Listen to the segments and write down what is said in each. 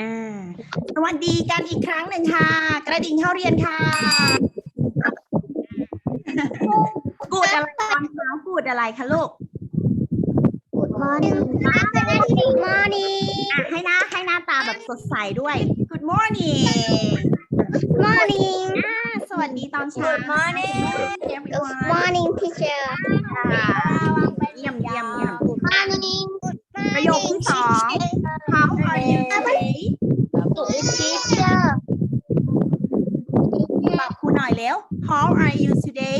อ่าสวัสดีกันอีกครั้งหนึ่งค่ะ กระดิ่งเข้าเรียนค่ะกูดอะไรตอนเช้ากูดอะไรคะลูก Good morning Good morning อะให้หน้าให้หน้าตาแบบสดใสด้วย Good morning morning อ่าสวัสดีตอนเช้า Good morning Good everyone morning teacher ค่ะเยี่ยมเยี่ยมเยี่ยม Good morning ประโยคที่สอง How are you today Good teacher ตอบครูหน่อยเร็ว How are you today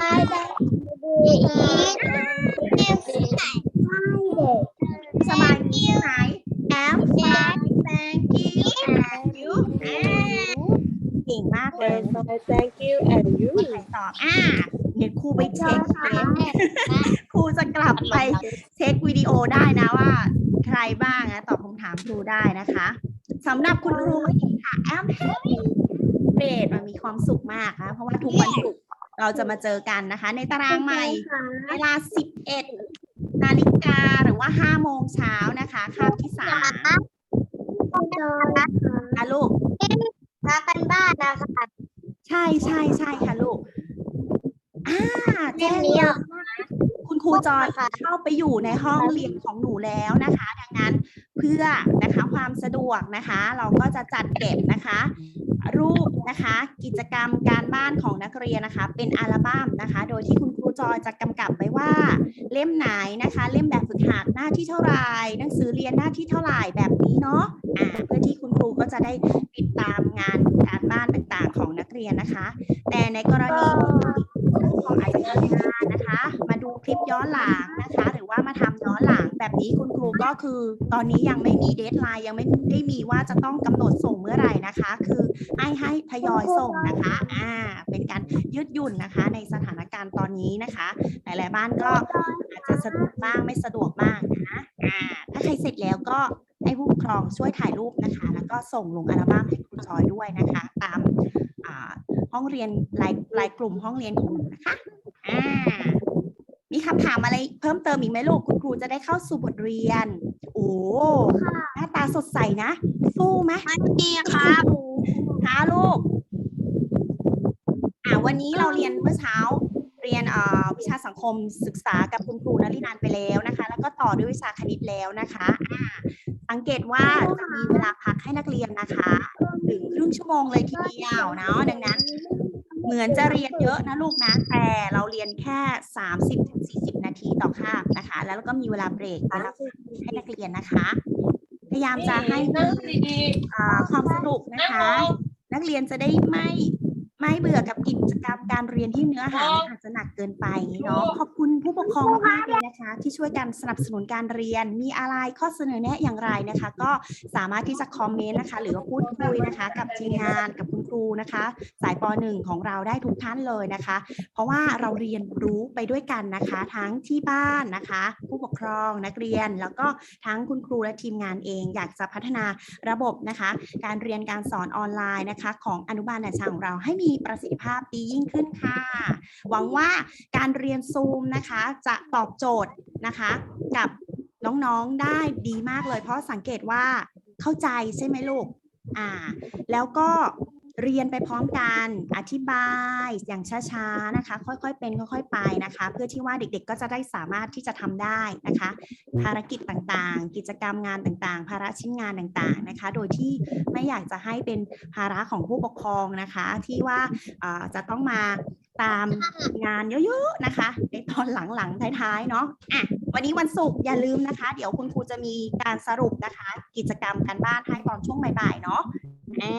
My day is Friday สบายดีไหม I'm fine thank you and you อ่าเก่งมากเลย Thank you and you ใครตอบ อ่า เดี๋ยวครูไปเช็คเช็คครูจะกลับไปเช็ควิดีโอได้นะว่า ใครบ้างนะตอบคำถามครูได้นะคะสำหรับคุณครูค่ะ I'm happy เบสมันมีความสุขมากนะเพราะว่าทุกวันศุกร์เราจะมาเจอกันนะคะ ในตารางใหม่เวลา 11 นาฬิกาหรือว่า 5 โมงเช้านะคะคาบที่3นะลูกพากันบ้านนะคะ ใช่ใช่ใช่ค่ะลูก อ่าแจ้งเลยยยคุณครูจอยเข้าไปอยู่ในห้องเรียนของหนูแล้วนะคะ ดังนั้นเพื่อนะคะความสะดวกนะคะ เราก็จะจัดเก็บนะคะ รูปนะคะ กิจกรรมการบ้านของนักเรียนนะคะ เป็นอัลบั้มนะคะ โดยที่คุณครูจอยจะกำกับไว้ว่า เล่มไหนนะคะ เล่มแบบฝึกหัดหน้าที่เท่าไหร่หนังสือเรียนหน้าที่เท่าไหร่แบบนี้เนาะอ่าเพื่อที่คุณครูก็จะได้ติดตามงานการบ้านต่างๆ ของนักเรียนนะคะ แต่ในกรณี ที่ผู้ปกครองอาจจะทำงานนะคะ มาดูคลิปย้อนหลังนะคะ หรือว่ามาทำย้อนหลัง แบบนี้คุณครูก็คือ ตอนนี้ยังไม่มีเดทไลน์ยังไม่ได้มีว่าจะต้องกำหนดส่งเมื่อไหร่นะคะ คือให้ให้ทยอยส่งนะคะอ่าเป็นการยืดหยุ่นนะคะ ในสถานการณ์ตอนนี้นะคะ หลาย ๆ บ้านก็อาจจะสะดวกบ้างไม่สะดวกบ้างนะอ่าถ้าใครเสร็จแล้วก็ ให้ผู้ปกครองช่วยถ่ายรูปนะคะ แล้วก็ส่งลงอัลบั้มให้ครูจอยด้วยนะคะ ตามอ่าห้องเรียนรายรายกลุ่มห้องเรียนของหนูนะคะอ่ามีคำถามอะไรเพิ่มเติมอีกไหมลูกคุณครูจะได้เข้าสู่บทเรียน โอ้หน้าตาสดใสนะ สู้ไหมดีครับคะลูกอ่าวันนี้เราเรียนเมื่อเช้าเรียนเอ่อวิชาสังคมศึกษากับคุณครูนลินันท์ไปแล้วนะคะ แล้วก็ต่อด้วยวิชาคณิตแล้วนะคะอ่า สังเกตว่าจะมีเวลาพักให้นักเรียนนะคะถึงครึ่งชั่วโมงเลยทีเดียวเนาะดังนั้น เหมือนจะเรียนเยอะนะลูกนะแต่เราเรียนแค่ 30-40 นาทีต่อคาบนะคะ แล้วก็มีเวลาเบรกเวลาให้นักเรียนนะคะ พยายามจะให้ความสนุกนะคะ นักเรียนจะได้ไม่ ไม่เบื่อกับกิจกรรมการเรียนที่เนื้อหามันอาจจะหนักเกินไปเนาะขอบคุณผู้ปกครองมากๆเลยนะคะ ที่ช่วยกันสนับสนุนการเรียนมีอะไรข้อเสนอแนะอย่างไรนะคะ ก็สามารถที่จะคอมเมนต์นะคะ หรือว่าพูดคุยนะคะ กับทีมงานกับคุณค รูนะคะ สายป .1 ของเราได้ทุกท่านเลยนะคะ เพราะว่าเราเรียนรู้ไปด้วยกันนะคะ ทั้งที่บ้านนะคะ ผู้ปกครองนักเรียน แล้วก็ทั้งคุณครูและทีมงานเอง อยากจะพัฒนาระบบนะคะ การเรียนการสอนออนไลน์นะคะ ของอนุบาลนาชาของเราให้มีประสิทธิภาพดียิ่งขึ้นค่ะ หวังว่าการเรียนซูมนะคะ จะตอบโจทย์นะคะกับน้องๆได้ดีมากเลย เพราะสังเกตว่าเข้าใจใช่ไหมลูกอ่า แล้วก็ เรียนไปพร้อมกันอธิบายอย่างช้าๆนะคะ ค่อยๆเป็นค่อยๆไปนะคะ เพื่อที่ว่าเด็กๆก็จะได้สามารถที่จะทำได้นะคะ ภารกิจต่างๆ กิจกรรมงานต่างๆ ภาระชิ้นงานต่างๆนะคะ โดยที่ไม่อยากจะให้เป็นภาระของผู้ปกครองนะคะ ที่ว่าจะต้องมาตามงานเยอะๆนะคะ ในตอนหลังๆท้ายๆเนาะอะวันนี้วันศุกร์อย่าลืมนะคะ เดี๋ยวคุณครูจะมีการสรุปนะคะ กิจกรรมการบ้านให้ตอนช่วงบ่ายๆเนาะ อ่า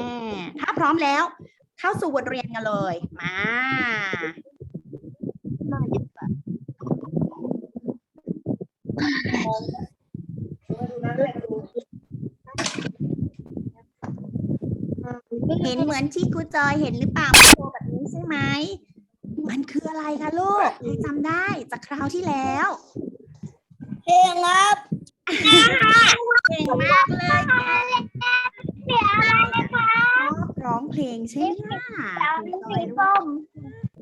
ถ้าพร้อมแล้ว เข้าสู่บทเรียนกันเลย มาเห็นเหมือนที่ครูจอยเห็นหรือเปล่าโชว์แบบนี้ใช่ไหม มันคืออะไรคะลูกใครจำได้จากคราวที่แล้วเพลงครับเก่งมากเลยค่ะ เสียอะไรนะคะชอบร้องเพลงใช่ไหมคะดาวครูจอสียรู้ส้ม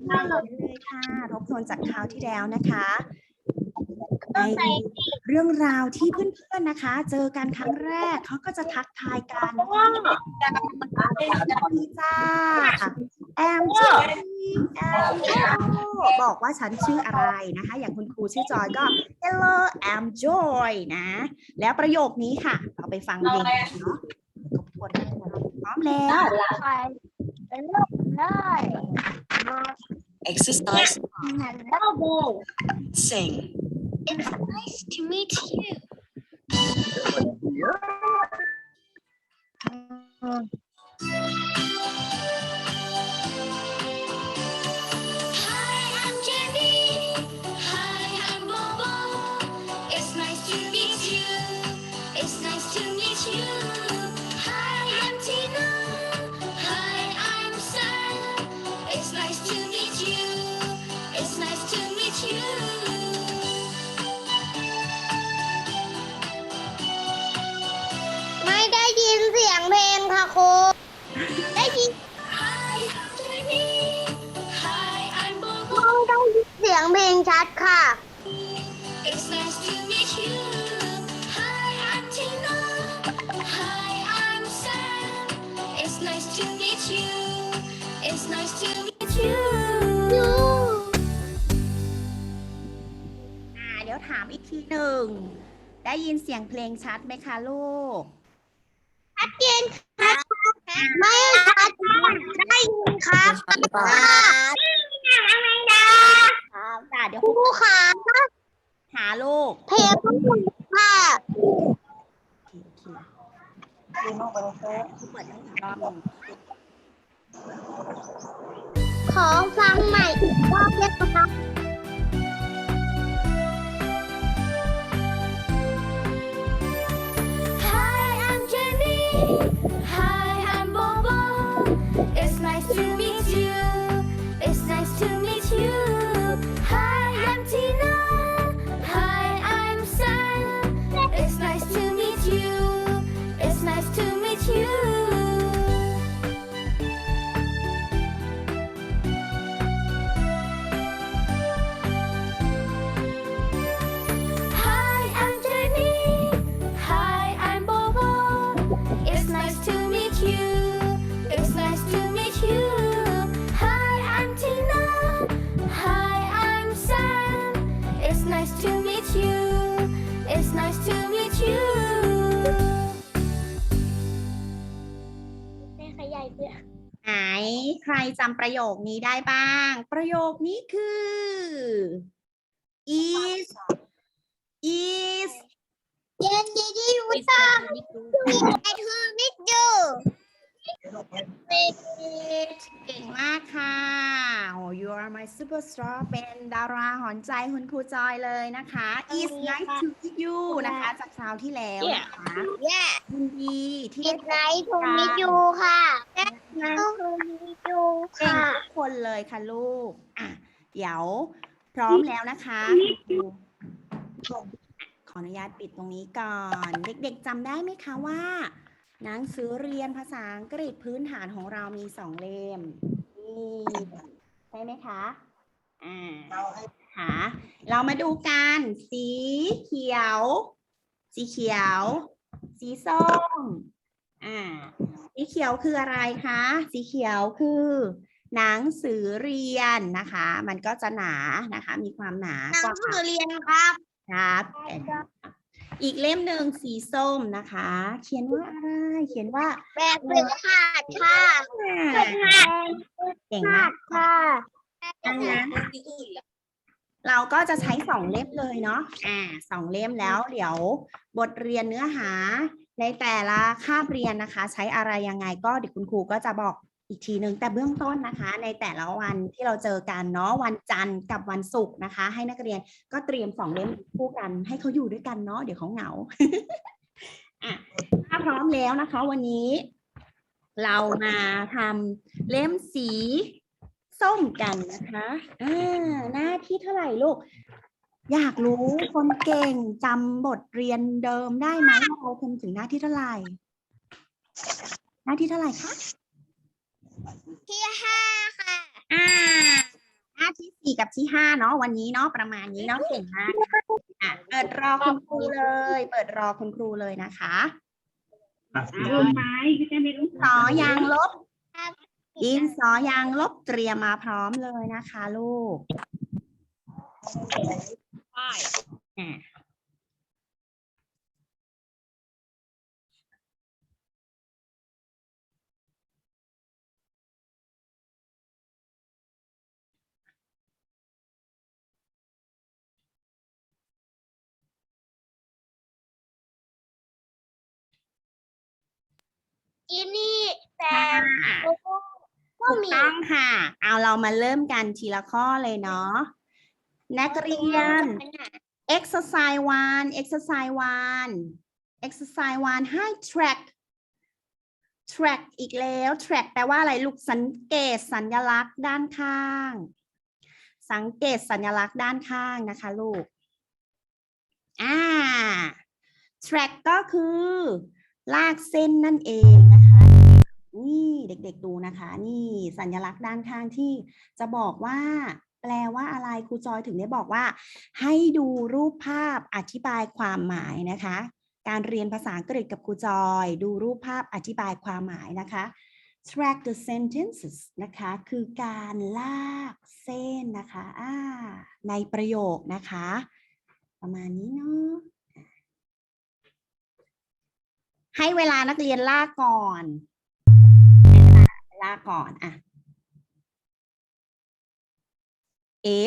ได้เลยค่ะ ทบทวนจากคราวที่แล้วนะคะในเรื่องราวที่เพื่อนๆนะคะ เจอกันครั้งแรกเขาก็จะทักทายกันพี่จ้าแอมชื่อแอมบอกว่าฉันชื่ออะไรนะคะ อย่างคุณครูชื่อจอยก็ hello I'm Joy นะ แล้วประโยคนี้ค่ะ เราไปฟังเพลงกันเนาะ พร้อมแล้ว ไปเป็นลูกเลย Exercise. ฮัลโหล Sing. It's nice to meet you. Hi, ไม่ได้ยินเสียงเพลงค่ะครู หนึ่ง ได้ยินเสียงเพลงชัดไหมคะลูก ชัดเจนครับไม่ชัดได้ยินครับครับจ้ะเดี๋ยวครูขาหาลูก เพลงต้องหยุดค่ะเปิดให้อีกรอบหนึ่งขอฟังใหม่อีกรอบได้ไหมครับ It's nice to meet you. จำประโยคนี้ได้บ้าง ประโยคนี้คือ is is เย็นดีดีวิตามิดไอทูมิดยู เก่งมากค่ะโอ้ you are my superstar เป็นดาราหอนใจคุณครูจอยเลยนะคะ is nice to meet you นะคะ จากคราวที่แล้วนะคะเย้ยินดีที่มิได้ดเจไนอท์ทูมิดยูค่ะไนทูมิดยูเก่งค่ะทุกคนเลยค่ะลูก อะ เดี๋ยวพร้อมแล้วนะคะขออนุญาตปิดตรงนี้ก่อน เด็กๆจำได้ไหมคะว่า หนังสือเรียนภาษาอังกฤษพื้นฐานของเรามีสองเล่มนี่ใช่ไหมคะอ่าค่ะเรามาดูกันสีเขียว สีเขียว สีส้มอ่าสีเขียวคืออะไรคะ สีเขียวคือ หนังสือเรียนนะคะ มันก็จะหนานะคะ มีความหนาหนักงว่าสือเรียนครับครับ อีกเล่มหนึ่งสีส้มนะคะ เขียนว่าอะไรเขียนว่าแบบฝึกขาดค่ะเก่งมากค่ะดังนั้นเราก็จะใช้สองเล่มเลยเนาะ อ่าสองเล่มแล้วเดี๋ยวบทเรียนเนื้อหาในแต่ละคาบเรียนนะคะ ใช้อะไรยังไงก็เดี๋ยวคุณครูก็จะบอก อีกทีหนึ่งแต่เบื้องต้นนะคะ ในแต่ละวันที่เราเจอกันเนาะวันจันทร์กับวันศุกร์นะคะ ให้นักเรียนก็เตรียมสองเล่มคู่กัน ให้เขาอยู่ด้วยกันเนาะเดี๋ยวเขาเหงาอะถ้าพร้อมแล้วนะคะ วันนี้ เรามาทำเล่มสีส้มกันนะคะอ่าหน้าที่เท่าไหร่ลูก อยากรู้คนเก่งจำบทเรียนเดิมได้ไหมเราทำถึงหน้าที่เท่าไหร่ หน้าที่เท่าไหร่คะ ที่ห้าค่ะอ่าหน้าาที่สี่กับที่ห้าเนาะวันนี้เนาะประมาณนี้เนาะเก่งมากค่ะอะเปิดรอคุณครูเลย เปิดรอคุณครูเลยนะคะรูปไม้ก็จะไม่รู้สอยางลบดินสอยางลบเตรียมมาพร้อมเลยนะคะ ลูกอะ อินนี่แต่ค่ะก็ถูกมีต้องค่ะ เอาเรามาเริ่มกันทีละข้อเลยเนาะ นักเรียน exercise one exercise one exercise one ให้ track track อีกแล้ว track แปลว่าอะไรลูกสังเกตสัญลักษณ์ด้านข้าง สังเกตสัญลักษณ์ด้านข้างนะคะลูก อ่า track ก็คือ ลากเส้นนั่นเอง นี่เด็กๆดูนะคะ นี่สัญลักษณ์ด้านข้างที่จะบอกว่า แปลว่าอะไรครูจอยถึงได้บอกว่า ให้ดูรูปภาพอธิบายความหมายนะคะ การเรียนภาษาอังกฤษกับครูจอย ดูรูปภาพอธิบายความหมายนะคะ track the sentences นะคะ คือการลากเส้นนะคะในประโยคนะคะ ประมาณนี้เนาะให้เวลานักเรียนลากก่อน ลาก่อนอะ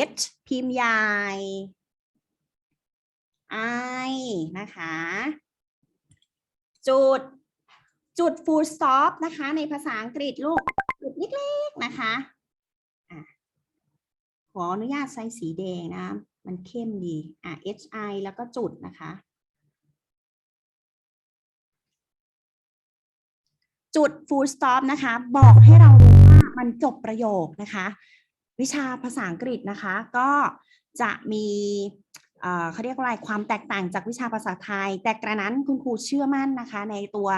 H พิมพ์ใหญ่ I นะคะ จุด จุด full stop นะคะ ในภาษาอังกฤษลูก จุดเล็กๆนะคะอะขออนุญาตใช้สีแดงนะ มันเข้มดี อะ H I แล้วก็จุดนะคะ จุด full stop นะคะ บอกให้เรารู้ว่ามันจบประโยคนะคะ วิชาภาษาอังกฤษนะคะ ก็จะมีเขาเรียกว่าอะไรความแตกต่างจากวิชาภาษาไทย แต่กระนั้นคุณครูเชื่อมั่นนะคะ ในตัว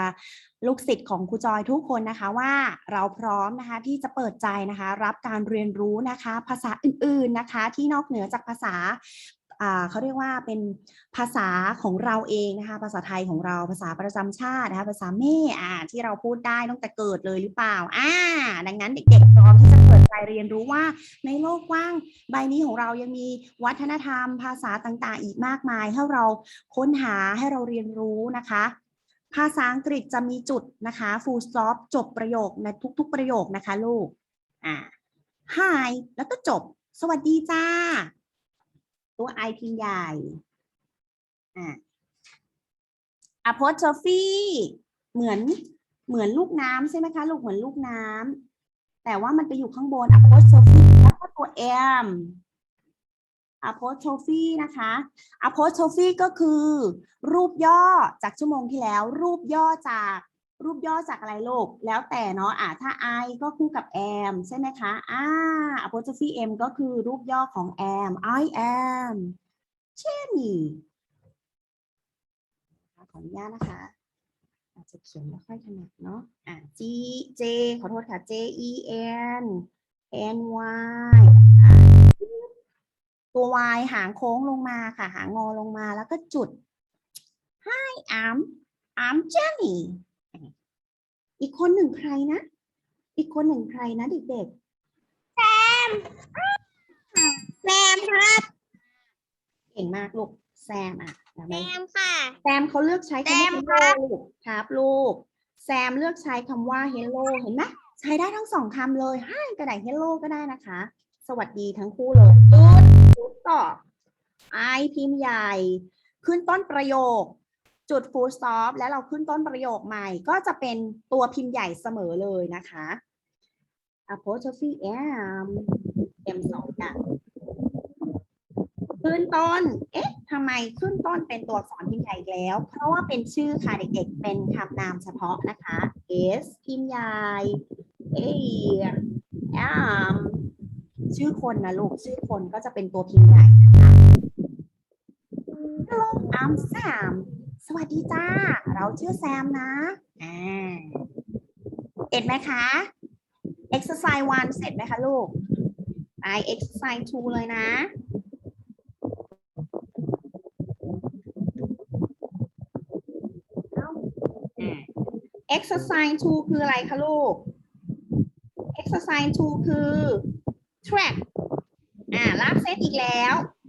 ลูกศิษย์ของครูจอยทุกคนนะคะว่าเราพร้อมนะคะที่จะเปิดใจนะคะ รับการเรียนรู้นะคะ ภาษาอื่นๆนะคะ ที่นอกเหนือจากภาษา เขาเรียกว่าเป็นภาษาของเราเองนะคะ ภาษาไทยของเราภาษาประจำชาตินะคะภาษาแม่อ่าที่เราพูดได้ตั้งแต่เกิดเลยหรือเปล่าอ่าดังนั้นเด็กๆพร้อมที่จะเปิดใจเรียนรู้ว่า ในโลกกว้างใบนี้ของเรายังมีวัฒนธรรม ภาษาต่างๆ อีกมากมายให้เราค้นหาให้เราเรียนรู้นะคะภาษาอังกฤษจะมีจุดนะคะ full stop จบประโยคในทุก ๆ ประโยคนะคะลูก อ่า hi แล้วก็จบ สวัสดีจ้า ตัว i พิมพ์ใหญ่อ่า apostrophe เหมือนเหมือนลูกน้ำใช่ไหมคะลูกเหมือนลูกน้ำแต่ว่ามันไปอยู่ข้างบน apostrophe แล้วก็ตัว m apostrophe นะคะ apostrophe ก็คือ รูปย่อจากชั่วโมงที่แล้ว รูปย่อจาก รูปย่อจากอะไรลูก แล้วแต่เนาะอะถ้า I ก็คู่กับ am ใช่ไหมคะอ่า apostrophe m ก็คือรูปย่อของ am I am Jenny ขออนุญาตนะคะ อาจจะเขียนไม่ค่อยถนัดเนาะอะ G J ขอโทษค่ะ J E N N Y ตัว Y หางโค้งลงมาค่ะ หางงอลงมาแล้วก็จุด Hi I'm I'm Jenny อีกคนหนึ่งใครนะ อีกคนหนึ่งใครนะเด็กแซมครับๆเก่งมากลูกแซมอะเห็นไหแซมมค่ะแซมเขาเลือกใช้คำว่าแซมครับ hello ลูกครับลูกแซมเลือกใช้คำว่า hello เห็นไหมใช้ได้ทั้งสองคำเลย hi ก็ได้ hello ก็ได้นะคะ สวัสดีทั้งคู่เลยจุดจุดต่อ I พิมพ์ใหญ่ ขึ้นต้นประโยค จุด full stop แล้วเราขึ้นต้นประโยคใหม่ก็จะเป็นตัวพิมพ์ใหญ่เสมอเลยนะคะ apostrophe m m สองกันขึ้นต้น เอ๊ะทำไมขึ้นต้นเป็นตัวอักษรพิมพ์ใหญ่แล้ว เพราะว่าเป็นชื่อค่ะเด็กๆ เป็นคำนามเฉพาะนะคะ s พิมพ์ใหญ่ a m ชื่อคนนะลูก ชื่อคนก็จะเป็นตัวพิมพ์ใหญ่นะคะ Hello I'm Sam วัสดีจ้า เราชื่อแซมนะอ่าเสร็จไหมคะ exercise one เสร็จไหมคะลูก ไป exercise 2เลยนะอะ exercise 2คืออะไรคะลูก exercise 2คือ track อ่าลากเส้นอีกแล้ว and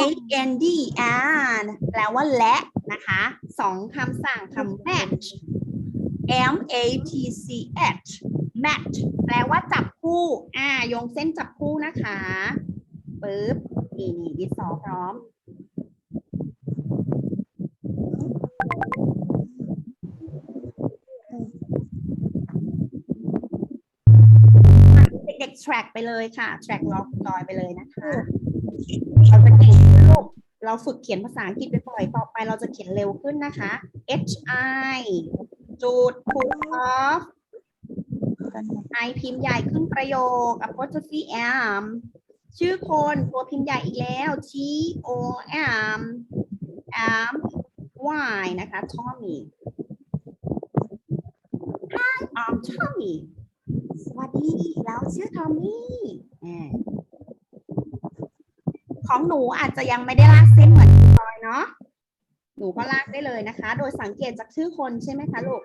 a n d and แปลว่าและนะคะสองคำสั่งคำ match m a t c h match แปลว่าจับคู่ อ่าโยงเส้นจับคู่นะคะปึ๊บนี่นี่ดิสอพร้อม เด็กๆ track ไปเลยค่ะ track ล็อกลอยไปเลยนะคะ เราจะเก่งขึ้นลูกเราฝึกเขียนภาษาอังกฤษไปบ่อยต่อไปเราจะเขียนเร็วขึ้นนะคะ H I จุด pull off I พิมพ์ใหญ่ขึ้นประโยค apostrophe M ชื่อคนตัวพิมพ์ใหญ่อีกแล้ว T O M M Y นะคะ Tommy Hi I'm Tommy สวัสดี เราชื่อทอมมี่อ่า ของหนูอาจจะยังไม่ได้ลากเส้นเหมือนคุณพลอยเนาะหนูก็ลากได้เลยนะคะ โดยสังเกตจากชื่อคนใช่ไหมคะลูก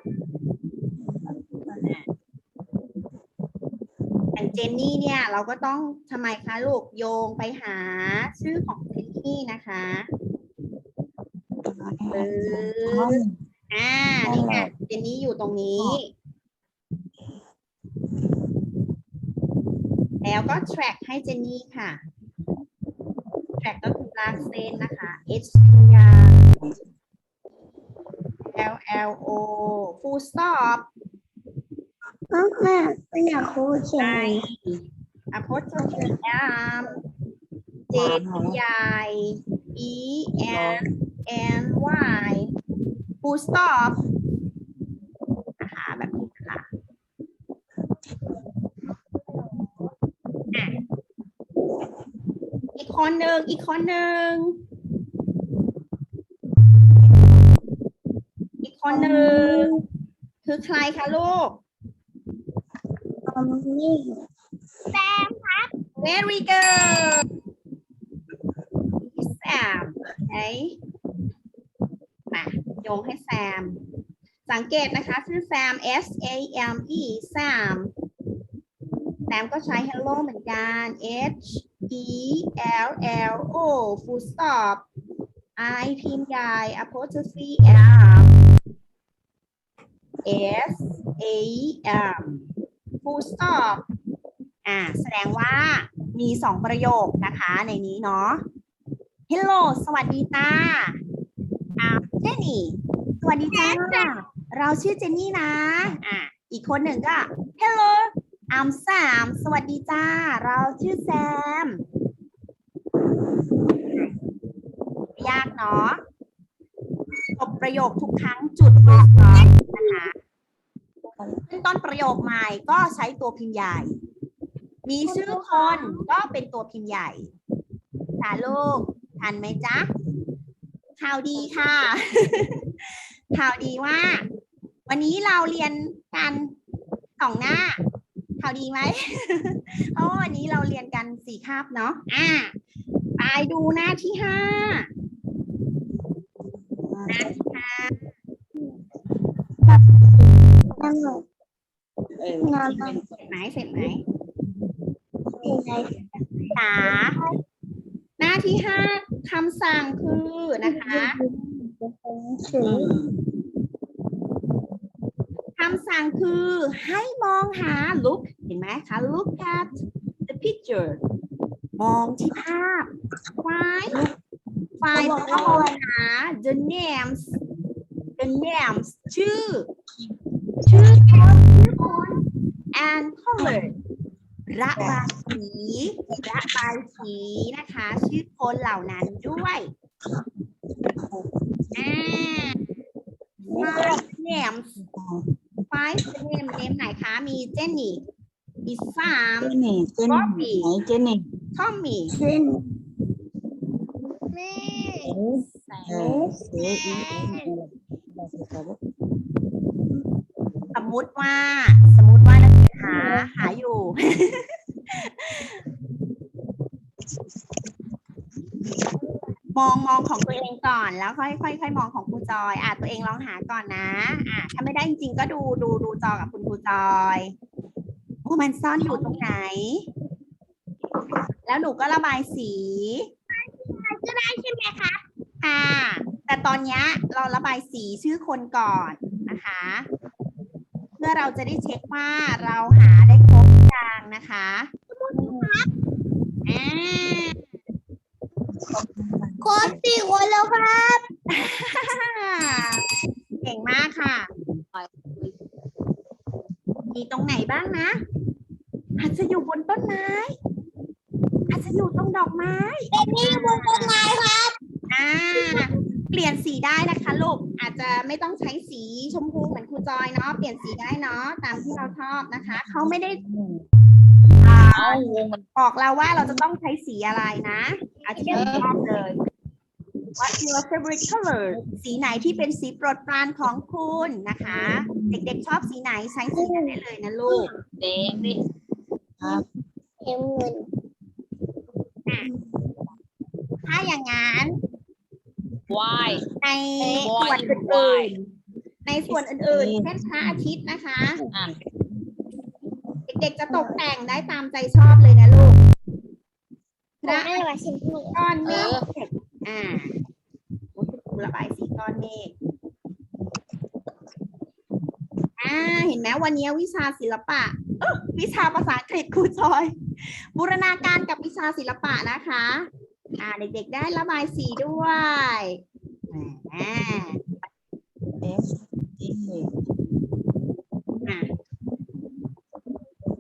อย่างเจนนี่เนี่ย เราก็ต้องทำไมคะลูกโยงไปหาชื่อของเจนนี่นะคะปึ๊บอ่า นี่ไงเจนนี่อยู่ตรงนี้ แล้วก็ track ให้เจนนี่ค่ะ track ก็คือลากเส้นนะคะ H ยาว L L O full stop แม่ไม่อยากครูเขียน I apostrophe M J ใหญ่ E N N Y full stop นะคะแบบนี้ค่ะอะ อีกคนหนึ่งอีกคนหนึ่งอีกคนหนึ่งคือใครคะลูกทอมนี่ Very good. Sam ไหนมาโยงให้แซม สังเกตนะคะชื่อแซม S A M E Sam แซมก็ใช้ hello เหมือนกัน H E L L O full stop I พิมพ์ใหญ่ apostrophe M S A M full stop อ่าแสดงว่ามีสองประโยคนะคะในนี้เนาะ Hello สวัสดีจ้าอ่าเจนนี่ สวัสดีจ้าเราชื่อเจนนี่นะ อ่าอีกคนหนึ่งก็ Hello I'm Sam สวัสดีจ้า เราชื่อแซม ยากเนาะจบประโยคทุกครั้งจุด full stop นะคะขึ้นต้นประโยคใหม่ก็ใช้ตัวพิมพ์ใหญ่ มีชื่อคนก็เป็นตัวพิมพ์ใหญ่ค่ะลูกทันไหมจ๊ะข่าวดีค่ะ ข่าวดีว่า วันนี้เราเรียนกันสองหน้า ข่าวดีไหมเพราะวันนี้เราเรียนกันสี่คาบเนาะอ่าไปดูหน้าที่ห้าหน้าที่ห้านั่งหนเสร็จไหมเสร็จไหมอยู่ในจ๋าหน้าที่ห้าคำสั่งคือนะคะ คำสั่งคือให้มองหา look เห็นไหมคะ look at the picture มองที่ภาพ find find แปลว่ามองหา the names the names ชื่อ ชื่อคนชื่อคน and color ระบายสีระบายสีนะคะ ชื่อคนเหล่านั้นด้วยอ่า names five name name ไหนคะ มีเจนนี่มีสามเจนนี่เจนนี่ไหนเจนนี่ทอมมี่ขึ้นแม่เออเสียอีกสมมุติว่า สมมุติว่านักเรียนหาหาอยู่ มองมองของตัวเองก่อนแล้วค่อยค่อยค่อยมองของครูจอย อะตัวเองลองหาก่อนนะ อะถ้าไม่ได้จริงๆก็ดูดูดูจอกับคุณครูจอยว่ามันซ่อนอยู่ตรงไหน แล้วหนูก็ระบายสีก็ได้ใช่ไหมคะค่ะแต่ตอนนี้เราระบายสีชื่อคนก่อนนะคะ เพื่อเราจะได้เช็คว่าเราหาได้ครบหรือยังนะคะอ่า โค้ดสี่คนแล้วครับ เก่งมากค่ะ มีตรงไหนบ้างนะ อาจจะอยู่บนต้นไม้ อาจจะอยู่ตรงดอกไม้เป็นนี่บนต้นไม้ครับ อ่า เปลี่ยนสีได้นะคะลูก อาจจะไม่ต้องใช้สีชมพูเหมือนครูจอยเนาะ เปลี่ยนสีได้เนาะ ตามที่เราชอบนะคะ เขาไม่ได้อ่าบอกเราว่าเราจะต้องใช้สีอะไรนะเอาที่เราชอบเลย What your favorite color สีไหนที่เป็นสีโปรดปรานของคุณนะคะ เด็กๆชอบสีไหนใช้สีนั้นได้เลยนะลูกเอ็มเงินถ้าอย่างนั้น Why ในส่วนอื่นๆในส่วนอื่นๆเช่นพระอาทิตย์นะคะ อะเด็กๆจะตกแต่งได้ตามใจชอบเลยนะลูกพระไม่ว่าสิ่งที่ก้อนเมฆ อ่าระบายสีก้อนเมฆอ่า เห็นไหมวันนี้วิชาศิลปะเอ้อวิชาภาษาอังกฤษครูจอย บูรณาการกับวิชาศิลปะนะคะ อ่า เด็กๆได้ระบายสีด้วยอ่า F A อะ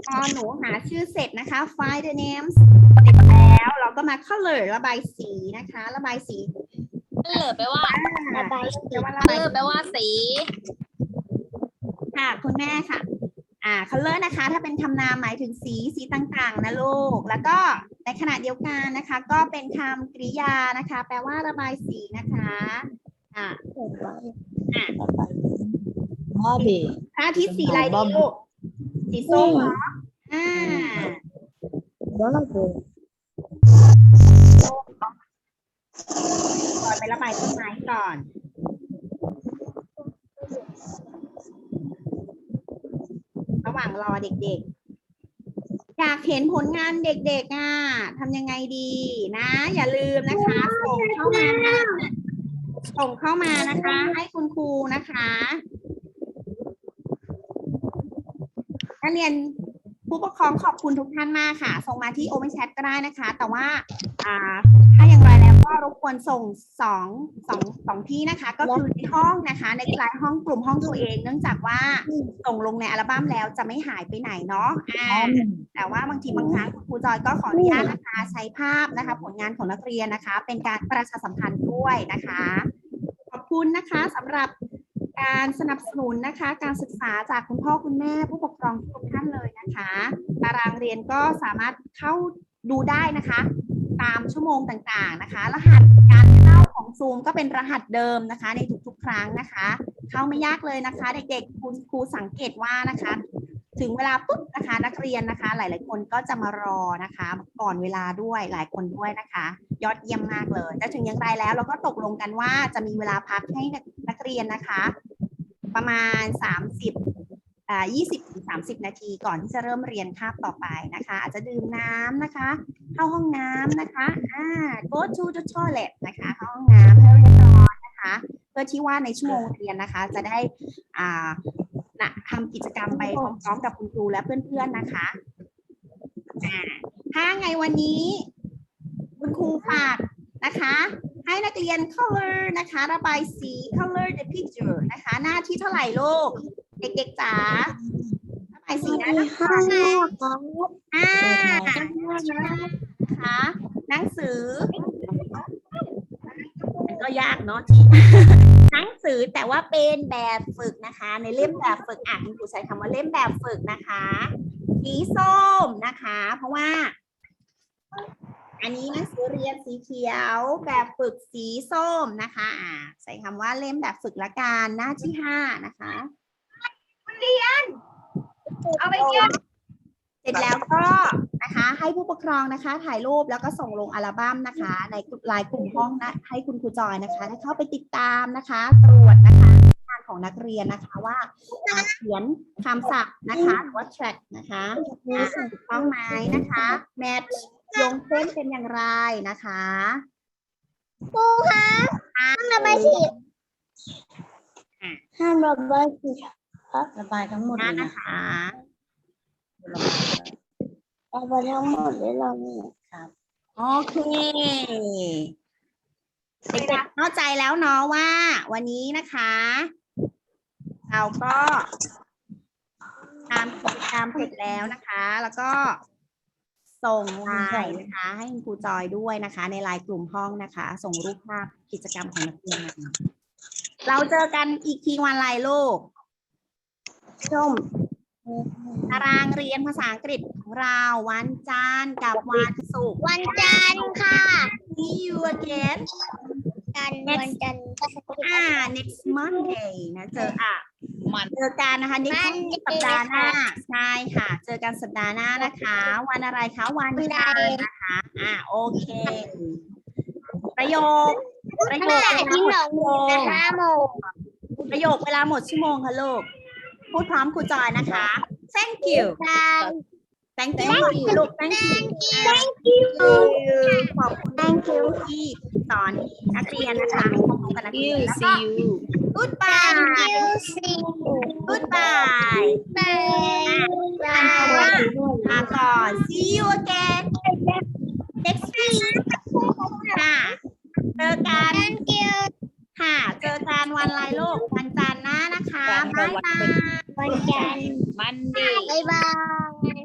พอหนูหาชื่อเสร็จนะคะ find the names เสร็จ แล้ว เราก็มา color ระบายสีนะคะ ระบายสีเออแปลว่าระบายสีแปลว่าระเอบายอแปลว่าสี ค่ะ คุณแม่ค่ะ อ่า color นะคะ ถ้าเป็นคำนามหมายถึงสีสีต่างๆ นะลูก แล้วก็ในขณะเดียวกันนะคะ ก็เป็นคำกริยานะคะ แปลว่าระบายสีนะคะ อ่า Bobby พระอาทิตย์สีอะไรดีลูกสีส้มเหรออ่า Bobby ก่อนไประบายต้นไม้ก่อนระหว่างรอเด็กๆ อยากเห็นผลงานเด็กๆอะทำยังไงดีนะ อย่าลืมนะคะส่งเข้ามาส่งเข้ามานะคะ ให้คุณครูนะคะนักเรียนผู้ปกครองขอบคุณทุกท่านมากค่ะ ส่งมาที่ Open Chat ก็ได้นะคะ แต่ว่าอ่าถ้าอย่างไรแล้ว ก็รบกวนส่งสองสองสองที่นะคะ ก็คือในห้องนะคะ ในไลน์ห้องกลุ่มห้องตัวเอง เนื่องจากว่าส่งลงในอัลบั้มแล้วจะไม่หายไปไหนเนาะอ่าแต่ว่าบางทีบางครั้งคุณครูจอยก็ขออนุญาตนะคะใช้ภาพนะคะ ผลงานของนักเรียนนะคะ เป็นการประชาสัมพันธ์ด้วยนะคะ ขอบคุณนะคะสำหรับการสนับสนุนนะคะ การศึกษาจากคุณพ่อคุณแม่ผู้ปกครองทุกท่านเลยนะคะ ตารางเรียนก็สามารถเข้าดูได้นะคะ ตามชั่วโมงต่างๆนะคะ รหัสการเข้าของซูมก็เป็นรหัสเดิมนะคะ ในทุกๆ ครั้งนะคะ เข้าไม่ยากเลยนะคะ เด็กๆคุณครูสังเกตว่านะคะ ถึงเวลาปุ๊บนะคะ นักเรียนนะคะ หลายๆ คนก็จะมารอนะคะ ก่อนเวลาด้วยหลายคนด้วยนะคะ ยอดเยี่ยมมากเลยแต่ถึงอย่างไรแล้วเราก็ตกลงกันว่าจะมีเวลาพักให้นักเรียนนะคะ ประมาณ 30 อ่า20ถึง30 นาทีก่อนที่จะเริ่มเรียนคาบต่อไปนะคะ อาจจะดื่มน้ำนะคะ เข้าห้องน้ำนะคะอ่า go to the toilet นะคะ เข้าห้องน้ำให้เรียบร้อยนะคะ เพื่อที่ว่าในชั่วโมงเรียนนะคะ จะได้อ่านะทำกิจกรรมไปพร้อมๆกับคุณครูและเพื่อนๆนะคะอ่าถ้าไงวันนี้ คุณครูฝากนะคะ ให้นักเรียน color นะคะ ระบายสี color the picture นะคะ หน้าที่เท่าไหร่ลูก เด็กๆจ๋าระบายสีหน้าที่เท่าไหร่อ่านะคะหนังสือมันก็ยากเนาะที่หนังสือแต่ว่าเป็นแบบฝึกนะคะ ในเล่มแบบฝึกอ่านคุณครูใช้คำว่าเล่มแบบฝึกนะคะสีส้มนะคะ เพราะว่า อันนี้หนังสือเรียนสีเขียวแบบฝึกสีส้มนะคะ ใส่คำว่าเล่มแบบฝึกละกันหน้าที่ห้านะคะ เรียน เอาไปเก็บเสร็จแล้วก็นะคะ ให้ผู้ปกครองนะคะ ถ่ายรูปแล้วก็ส่งลงอัลบั้มนะคะ ในกลุ่มไลน์กลุ่มห้องนะให้คุณครูจอยนะคะได้เข้าไปติดตามนะคะ ตรวจนะคะงานของนักเรียนนะคะว่าอ่าเขียนคำศัพท์นะคะหรือว่า track นะคะอ่าถูกต้องไหมนะคะ match โยงเส้นเป็นอย่างไรนะคะครูคะห้ามระบายสีห้ามระบายสี ระบายทั้งหมดเลยนะนะคะ ระบายทั้งหมดเลยเราเนี่ยโอเคเด็กๆเข้าใจแล้วเนาะว่า วันนี้นะคะ เราก็ทำกิจกรรมเสร็จแล้วนะคะ แล้วก็ส่งไลน์นะคะ ให้คุณครูจอยด้วยนะคะ ในไลน์กลุ่มห้องนะคะ ส่งรูปภาพกิจกรรมของนักเรียนมาเราเจอกันอีกทีวันอะไรลูก ส้มตารางเรียนภาษาอังกฤษของเราวันจันทร์กับวันศุกร์วันจันทร์ค่ะ See you again จันทร์วันจันทร์อ่า next Monday นะเจออะมันเจอกันนะคะ next Monday สัปดาห์หน้าใช่ค่ะ เจอกันสัปดาห์หน้านะคะ วันอะไรคะวันจันทร์นะคะ อ่าโอเค ประโยคประโยคแต่ที่หนองมูนะห้าโมงประโยคเวลาหมดชั่วโมงค่ะลูก พูดพร้อมครูจอยนะคะ thank you ได้ thank you ลูก thank you thank you ขอบคุณ thank you ที่สอนนักเรียนนะคะให้ความรู้กับนักเรียนแล้วก็ see you goodbye thank you see you goodbye bye อ่านคำว่าลาก่อน see you again next week ค่ะเจอกัน thank you ค่ะ เจอกันวันอะไรลูกวันจันทร์หน้านะคะ บ๊ายบายวันจันทร์มันดี บ๊ายบาย